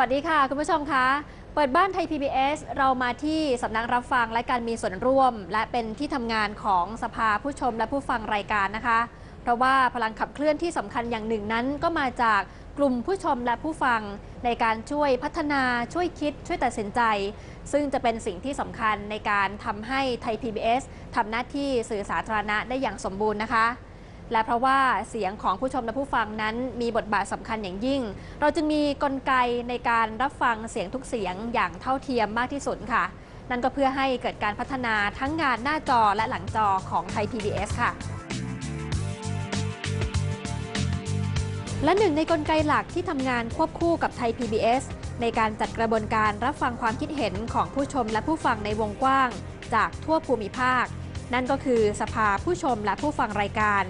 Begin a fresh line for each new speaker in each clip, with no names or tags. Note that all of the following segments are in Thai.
สวัสดีค่ะ คุณผู้ชมคะ เปิดบ้านไทย PBS เรามาที่สำนักรับฟังและการมีส่วนร่วม และเป็นที่ทำงานของสภาผู้ชมและผู้ฟังรายการนะคะ เพราะว่าพลังขับเคลื่อนที่สำคัญอย่างหนึ่งนั้น ก็มาจากกลุ่มผู้ชมและผู้ฟังในการช่วยพัฒนาช่วยคิดช่วยตัดสินใจ ซึ่งจะเป็นสิ่งที่สำคัญในการทำให้ไทย PBS ทำหน้าที่สื่อสาธารณะได้อย่างสมบูรณ์นะคะ และเพราะว่าเสียงของผู้ชมและผู้ฟังนั้นมีบทบาทสำคัญอย่างยิ่ง เราจึงมีกลไกในการรับฟังเสียงทุกเสียงอย่างเท่าเทียมมากที่สุดค่ะ นั่นก็เพื่อให้เกิดการพัฒนาทั้งงานหน้าจอและหลังจอของไทย PBS ค่ะและหนึ่งในกลไกหลักที่ทำงานควบคู่กับไทย PBS ในการจัดกระบวนการรับฟังความคิดเห็นของผู้ชมและผู้ฟังในวงกว้าง จากทั่วภูมิภาค นั่นก็คือสภาผู้ชมและผู้ฟังรายการ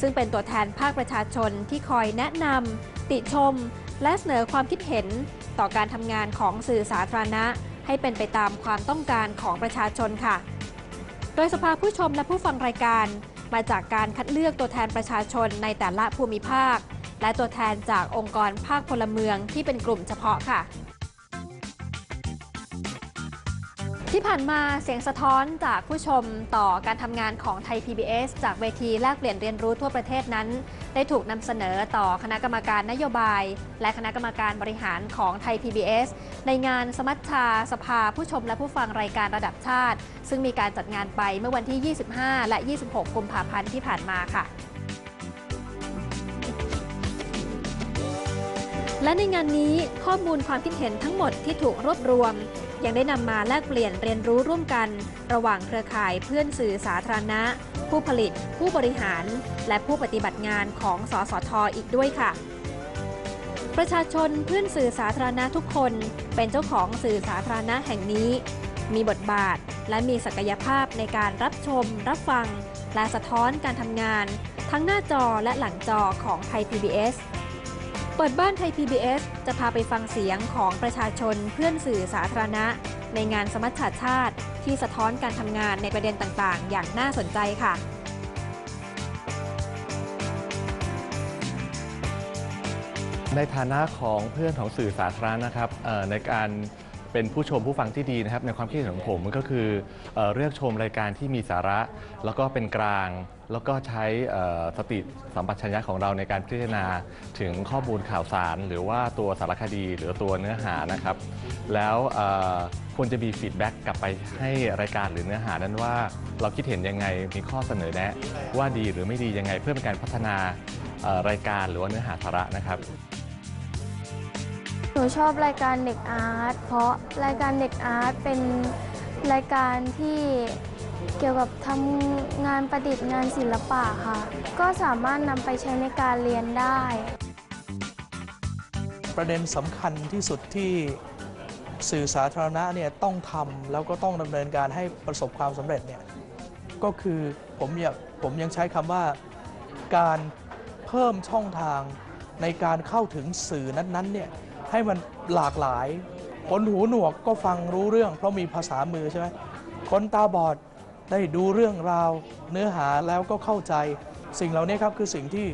ซึ่งเป็นตัวแทนภาคประชาชนที่คอยแนะนำติชม และเสนอความคิดเห็นต่อการทำงานของสื่อสาธารณะ ให้เป็นไปตามความต้องการของประชาชนค่ะ โดยสภาผู้ชมและผู้ฟังรายการ มาจากการคัดเลือกตัวแทนประชาชนในแต่ละภูมิภาค และตัวแทนจากองค์กรภาคพลเมืองที่เป็นกลุ่มเฉพาะค่ะ ที่ผ่านมาเสียงสะท้อนจากผู้ชมต่อการทำงานของไทย PBS จากเวทีแลกเปลี่ยนเรียนรู้ทั่วประเทศนั้น ได้ถูกนำเสนอต่อคณะกรรมการนโยบาย และคณะกรรมการบริหารของไทย PBS ในงานสมัชชาสภาผู้ชมและผู้ฟังรายการระดับชาติ ซึ่งมีการจัดงานไปเมื่อวันที่ 25 และ 26 กุมภาพันธ์ที่ผ่านมาค่ะและในงานนี้ข้อมูลความคิดเห็นทั้งหมดที่ถูกรวบรวม ยังได้นำมาแลกเปลี่ยนเรียนรู้ร่วมกัน ระหว่างเครือข่ายเพื่อนสื่อสาธารณะ ผู้ผลิต ผู้บริหาร และผู้ปฏิบัติงานของสสทออีกด้วยค่ะ ประชาชนเพื่อนสื่อสาธารณะทุกคน เป็นเจ้าของสื่อสาธารณะแห่งนี้ มีบทบาทและมีศักยภาพในการรับชม รับฟัง และสะท้อนการทำงาน ทั้งหน้าจอและหลังจอของไทย PBS เปิดบ้านไทย PBS จะพาไปฟังเสียงของประชาชนเพื่อนสื่อสาธารณะ ในงานสมัชชาชาติ ที่สะท้อนการทำงานในประเด็นต่างๆ อย่างน่าสนใจค่ะ
ในฐานะของเพื่อนของสื่อสาธารณะนะครับในการ เป็นผู้ชมผู้ฟังที่ดีนะครับ ในความคิดเห็นของผมก็คือเอ่อเลือกชมรายการที่มีสาระ แล้วก็เป็นกลาง แล้วก็ใช้เอ่อสติสัมปชัญญะของเราในการพิจารณาถึงข้อมูลข่าวสาร หรือว่าตัวสารคดีหรือตัวเนื้อหานะครับ แล้วเอ่อควรจะมีฟีดแบ็กกลับไปให้รายการหรือเนื้อหานั้นว่าเราคิดเห็นยังไงมีข้อเสนอแนะ ว่าดีหรือไม่ดียังไงเพื่อเป็นการพัฒนาเอ่อรายการหรือว่าเนื้อหาสาระนะครับ
นูชอบรายการเด็กอาร์ตเพราะรายการเด็กอาร์ตเป็นรายการที่เกี่ยวกับทำงานประดิษฐ์งานศิลปะค่ะ ก็สามารถนำไปใช้ในการเรียนได้
ประเด็นสำคัญที่สุดที่สื่อสาธารณะเนี่ยต้องทำแล้วก็ต้องดำเนินการให้ประสบความสำเร็จเนี่ยก็คือผมอยากผมยังใช้คำว่าการเพิ่มช่องทางในการเข้าถึงสื่อนั้นๆเนี่ย ให้มันหลากหลาย คนหูหนวกก็ฟังรู้เรื่อง เพราะมีภาษามือใช่ไหมคนตาบอดได้ดูเรื่องราว เนื้อหาแล้วก็เข้าใจ สิ่งเหล่านี้ครับคือสิ่งที่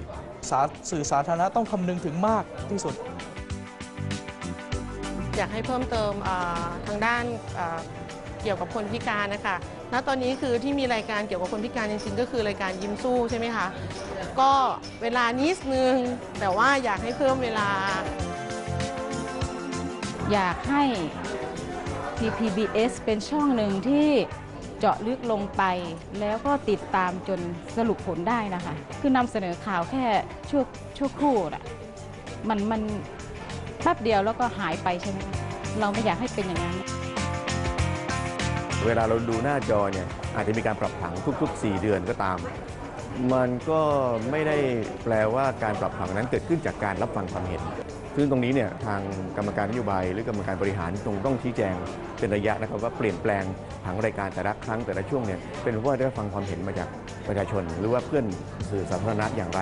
สื่อสาธารณะต้องคำนึงถึงมากที่สุด
อยากให้เพิ่มเติมทางด้านเกี่ยวกับคนพิการนะคะณตอนนี้คือที่มีรายการเกี่ยวกับคนพิการจริงๆก็คือรายการยิ้มสู้ใช่ไหมคะ ก็เวลานิดนึงแต่ว่าอยากให้เพิ่มเวลา
อยากให้ TPBS เป็นช่องหนึ่งที่เจาะลึกลงไป แล้วก็ติดตามจนสรุปผลได้นะคะ คือนำเสนอข่าวแค่ชั่วชั่วครู่น่ะมันมันแป๊บเดียวแล้วก็หายไปใช่ไหมคะเราไม่อยากให้เป็นอย่างนั้น
เวลาเราดูหน้าจอเนี่ยอาจจะมีการปรับผังทุก ๆ 4 เดือนก็ตาม มันก็ไม่ได้แปลว่าการปรับผังนั้นเกิดขึ้นจากการรับฟังความเห็น ซึ่งตรงนี้เนี่ยทางกรรมการนโยบายหรือกรรมการบริหารตรงต้องชี้แจงเป็นระยะนะครับว่าเปลี่ยนแปลงผังรายการแต่ละครั้งแต่ละช่วงเนี่ยเป็นเพราะว่าได้ฟังความเห็นมาจากประชาชน หรือว่าเพื่อนสื่อสาธารณะอย่างไร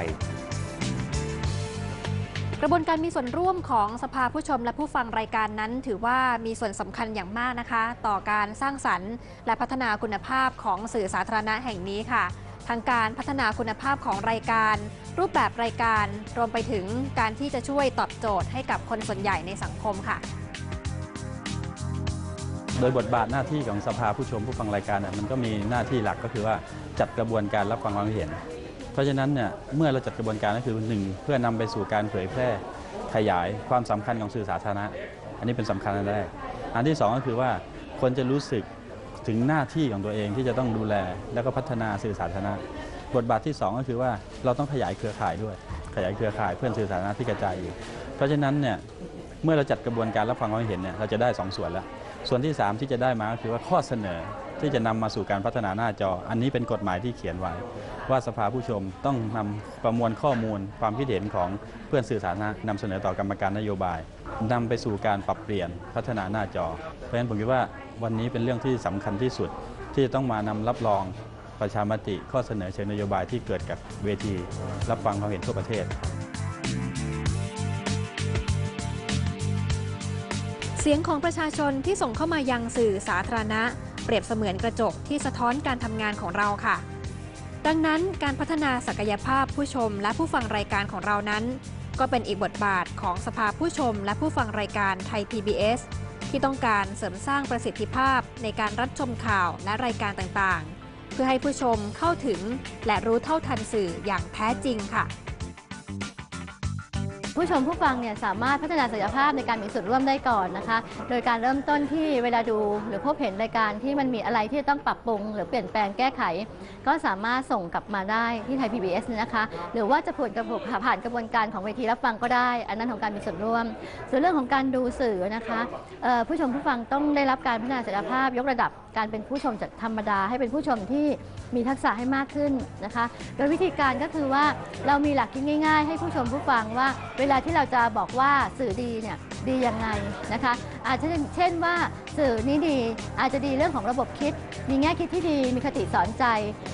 กระบวนการมีส่วนร่วมของสภาผู้ชมและผู้ฟังรายการนั้น ถือว่ามีส่วนสำคัญอย่างมากนะคะ ต่อการสร้างสรรค์ และพัฒนาคุณภาพของสื่อสาธารณะแห่งนี้ค่ะ ทั้งการพัฒนาคุณภาพของรายการ รูปแบบรายการ รวมไปถึงการที่จะช่วยตอบโจทย์ให้กับคนส่วนใหญ่ในสังคมค่ะ
โดยบทบาทหน้าที่ของสภาผู้ชมผู้ฟังรายการเนี่ยมันก็มีหน้าที่หลักก็คือว่าจัดกระบวนการรับฟังความเห็น เพราะฉะนั้นเนี่ยเมื่อเราจัดกระบวนการก็คือหนึ่งเพื่อนำไปสู่การเผยแพร่ขยายความสำคัญของสื่อสาธารณะ อันนี้เป็นสำคัญอันแรก อันที่สองก็คือว่าคนจะรู้สึก ถึงหน้าที่ของตัวเองที่จะต้องดูแล แล้วก็พัฒนาสื่อสาธารณะบทบาทที่สองก็คือว่าเราต้องขยายเครือข่ายด้วย ขยายเครือข่ายเพื่อนสื่อสาธารณะที่กระจายอยู่ เพราะฉะนั้นเนี่ยเมื่อเราจัดกระบวนการรับฟังความเห็นเนี่ยเราจะได้สองส่วนแล้วส่วนที่ 3 ที่จะได้มาก็คือว่าข้อเสนอ ที่จะนำมาสู่การพัฒนาหน้าจอ อันนี้เป็นกฎหมายที่เขียนไว้ ว่าสภาผู้ชมต้องนำประมวลข้อมูล ความคิดเห็นของเพื่อนสื่อสาธารณะนำเสนอต่อกรรมการนโยบายนำไปสู่การปรับเปลี่ยนพัฒนาหน้าจอ เพราะฉะนั้นผมคิดว่าวันนี้เป็นเรื่องที่สำคัญที่สุดที่จะต้องมานำรับรองประชามติข้อเสนอเชิงนโยบายที่เกิดกับเวที รับฟังความเห็นทั่วประเทศ
เสียงของประชาชนที่ส่งเข้ามายังสื่อสาธารณะ เปรียบเสมือนกระจกที่สะท้อนการทำงานของเราค่ะ ดังนั้นการพัฒนาศักยภาพผู้ชมและผู้ฟังรายการของเรานั้น ก็เป็นอีกบทบาทของสภาผู้ชมและผู้ฟังรายการไทย PBS ที่ต้องการเสริมสร้างประสิทธิภาพในการรับชมข่าวและรายการต่างๆ เพื่อให้ผู้ชมเข้าถึงและรู้เท่าทันสื่ออย่างแท้จริงค่ะ
ผู้ชมผู้ฟังเนี่ยสามารถพัฒนาศักยภาพในการมีส่วนร่วมได้ก่อนนะคะ โดยการเริ่มต้นที่เวลาดูหรือพบเห็นรายการที่มันมีอะไรที่ต้องปรับปรุง หรือเปลี่ยนแปลงแก้ไข ก็สามารถส่งกลับมาได้ที่ไทย PBS นะคะ หรือว่าจะผ่านกระบวนผ่านกระบวนการของเวทีรับฟังก็ได้ อันนั้นของการมีส่วนร่วม ส่วนเรื่องของการดูสื่อนะคะผู้ชมผู้ฟังต้องได้รับการพัฒนาศักยภาพยกระดับการเป็นผู้ชมจากธรรมดา ให้เป็นผู้ชมที่มีทักษะให้มากขึ้นนะคะ โดยวิธีการก็คือว่าเรามีหลักคิดง่าย ๆ ให้ผู้ชมผู้ฟังว่า เวลาที่เราจะบอกว่าสื่อดีเนี่ยดียังไงนะคะ อาจจะเช่นว่าสื่อนี้ดีอาจจะดีเรื่องของระบบคิด มีแง่คิดที่ดีมีคติสอนใจ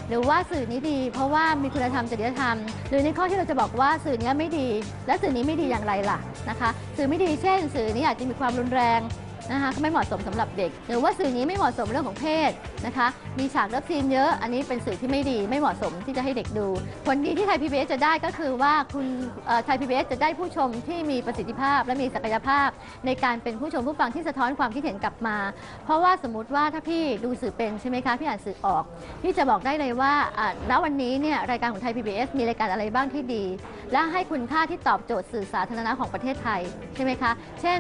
หรือว่าสื่อนี้ดี เพราะว่ามีคุณธรรมจริยธรรม หรือในข้อที่เราจะบอกว่าสื่อนี้ไม่ดี และสื่อนี้ไม่ดีอย่างไรล่ะนะคะ สื่อไม่ดีเช่น สื่อนี้อาจจะมีความรุนแรง นะคะไม่เหมาะสมสำหรับเด็ก หรือว่าสื่อนี้ไม่เหมาะสมเรื่องของเพศนะคะ มีฉากเลิฟซีนเยอะอันนี้เป็นสื่อที่ไม่ดีไม่เหมาะสมที่จะให้เด็กดู ผลดีที่ไทยพีบีจะได้ก็คือว่าคุณไทยพีบีจะได้ผู้ชมที่มีประสิทธิภาพ และมีศักยภาพ ในการเป็นผู้ชมผู้ฟังที่สะท้อนความคิดเห็นกลับมา เพราะว่าสมมติว่าถ้าพี่ดูสื่อเป็นใช่ไหมคะพี่อ่านสื่อออกพี่จะบอกได้เลยว่าณวันนี้เนี่ยรายการของไทย PBS มีรายการอะไรบ้างที่ดี และให้คุณค่าที่ตอบโจทย์สื่อสาธารณะของประเทศไทยใช่ไหมคะ เช่น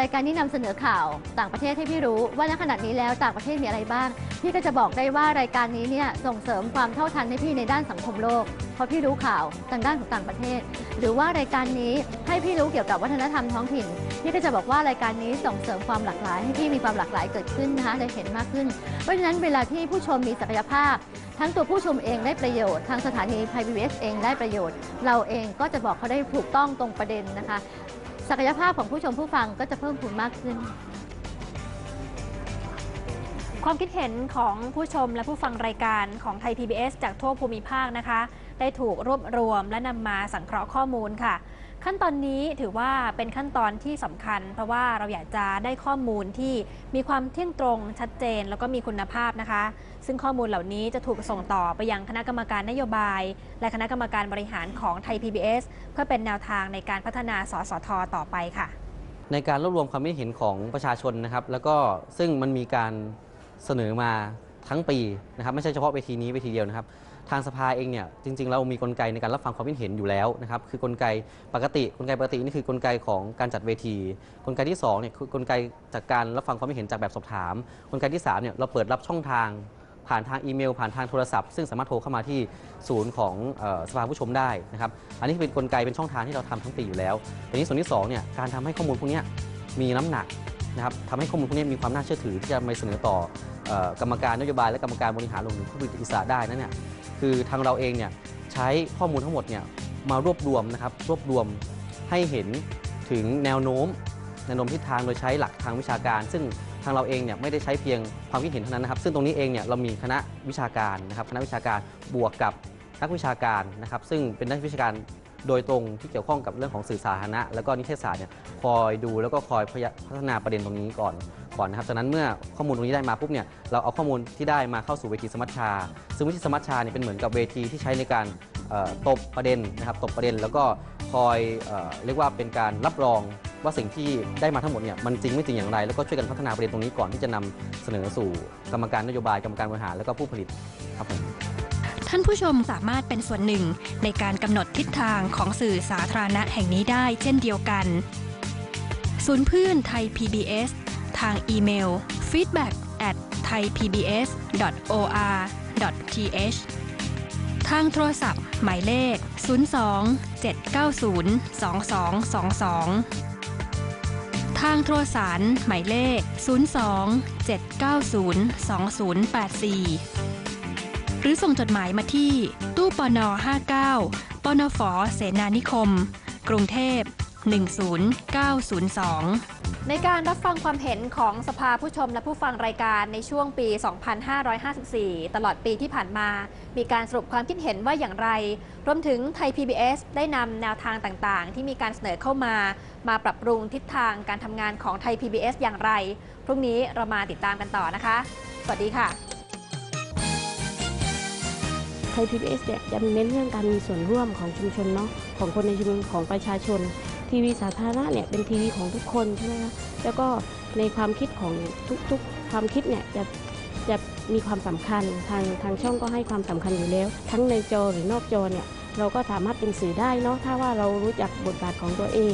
รายการนี้นำเสนอข่าวต่างประเทศให้พี่รู้ว่าณขณะนี้แล้วต่างประเทศมีอะไรบ้าง พี่ก็จะบอกได้ว่ารายการนี้เนี่ยส่งเสริมความเท่าทันให้พี่ในด้านสังคมโลก เพราะพี่รู้ข่าวทางด้านของต่างประเทศ หรือว่ารายการนี้ให้พี่รู้เกี่ยวกับวัฒนธรรมท้องถิ่น พี่ก็จะบอกว่ารายการนี้ส่งเสริมความหลากหลาย ให้พี่มีความหลากหลายเกิดขึ้นนะคะได้เห็นมากขึ้น เพราะฉะนั้นเวลาที่ผู้ชมมีศักยภาพทั้งตัวผู้ชมเองได้ประโยชน์ ทางสถานีไทยพีบีเองได้ประโยชน์ เราเองก็จะบอกเขาได้ถูกต้องตรงประเด็นนะคะ ศักยภาพของผู้ชมผู้ฟังก็จะเพิ่มพูนมากขึ้น
ความคิดเห็นของผู้ชมและผู้ฟังรายการของไทย PBS จากทั่วภูมิภาคนะคะ ได้ถูกรวบรวมและนำมาสังเคราะห์ข้อมูลค่ะ ขั้นตอนนี้ถือว่าเป็นขั้นตอนที่สำคัญ เพราะว่าเราอยากจะได้ข้อมูลที่มีความเที่ยงตรงชัดเจน แล้วก็มีคุณภาพนะคะ ซึ่งข้อมูลเหล่านี้จะถูกส่งต่อไปยังคณะกรรมการนโยบาย และคณะกรรมการบริหารของไทย PBS เพื่อเป็นแนวทางในการพัฒนาสสทต่อไปค่ะ
ในการรวบรวมความคิดเห็นของประชาชนนะครับ แล้วก็ซึ่งมันมีการเสนอมาทั้งปีนะครับไม่ใช่เฉพาะเวทีนี้เวทีเดียวนะครับ ทางสภาเองเนี่ยจริง ๆ เรามีกลไกในการรับฟังความคิดเห็นอยู่แล้วนะครับคือกลไกปกติกลไกปกตินี่คือกลไกของการจัดเวที กลไกที่2เนี่ยคือกลไกจากการรับฟังความคิดเห็นจากแบบสอบถาม กลไกที่3เนี่ยเราเปิดรับช่องทางผ่านทางอีเมล ผ่านทางโทรศัพท์ ซึ่งสามารถโทรเข้ามาที่ศูนย์ของออสภาผู้ชมได้นะครับอันนี้เป็นกลไกเป็นช่องทางที่เราทำทั้งปีอยู่แล้วแต่นี้ส่วนที่สองเนี่ยการทำให้ข้อมูลพวกนี้มีน้ำหนักนะครับทำให้ข้อมูลพวกนี้มีความน่าเชื่อถือที่จะมาเสนอต่อ กรรมการนโยบายและกรรมการบริหารรวมถึงผู้บริหารอิสระได้นั่นเนี่ยคือทางเราเองเนี่ยใช้ข้อมูลทั้งหมดเนี่ยมารวบรวมนะครับรวบรวมให้เห็นถึงแนวโน้มแนวโน้มทิศทางโดยใช้หลักทางวิชาการ ซึ่งทางเราเองเนี่ยไม่ได้ใช้เพียงความคิดเห็นเท่านั้นนะครับ ซึ่งตรงนี้เองเนี่ยเรามีคณะวิชาการนะครับคณะวิชาการบวกกับนักวิชาการนะครับ ซึ่งเป็นนักวิชาการโดยตรงที่เกี่ยวข้องกับเรื่องของสื่อสาธารณะ แล้วก็นิเทศศาสตร์เนี่ยคอยดูแล้วก็คอยพยพัฒนาประเด็นตรงนี้ก่อน ก่อนนะครับจากนั้นเมื่อข้อมูลตรงนี้ได้มาปุ๊บเนี่ยเราเอาข้อมูลที่ได้มาเข้าสู่เวทีสมัชชา ซึ่งเวทีสมัชชาเนี่ยเป็นเหมือนกับเวทีที่ใช้ในการตบประเด็นนะครับตบประเด็นแล้วก็คอยเออเรียกว่าเป็นการรับรองว่าสิ่งที่ได้มาทั้งหมดเนี่ยมันจริงไม่จริงอย่างไร แล้วก็ช่วยกันพัฒนาประเด็นตรงนี้ก่อนที่จะนำเสนอสู่กรรมการนโยบายกรรมการบริหารแล้วก็ผู้ผลิตครับผม
ท่านผู้ชมสามารถเป็นส่วนหนึ่งในการกำหนดทิศทางของสื่อสาธารณะแห่งนี้ได้เช่นเดียวกัน ศูนย์เพื่อนไทย PBS ทางอีเมล feedback at thaipbs.or.th ทางโทรศัพท์ หมายเลข 02 790 2222 ทางโทรสารหมายเลข 02 790 2084 หรือส่งจดหมายมาที่ตู้ปน59 ปนฝเสนานิคม กรุงเทพ 10902
ในการรับฟังความเห็นของสภาผู้ชมและผู้ฟังรายการในช่วงปี 2554 ตลอดปีที่ผ่านมา มีการสรุปความคิดเห็นว่าอย่างไร รวมถึงไทย PBS ได้นำแนวทางต่างๆ ที่มีการเสนอเข้ามา มาปรับปรุงทิศทางการทำงานของไทย PBS อย่างไร พรุ่งนี้เรามาติดตามกันต่อนะคะ สวัสดีค่ะ
ไทยพีบีเอสเนี่ยจะเน้นเรื่องการมีส่วนร่วมของชุมชนเนาะของคนในชุมชนของประชาชน ทีวีสาธารณะเนี่ยเป็นทีวีของทุกคนใช่ไหมคะแล้วก็ในความคิดของทุกๆ ความคิดเนี่ยจะจะมีความสำคัญทางทางช่องก็ให้ความสำคัญอยู่แล้ว ทั้งในจอหรือนอกจอเนี่ยเราก็สามารถเป็นสื่อได้เนาะถ้าว่าเรารู้จักบทบาทของตัวเอง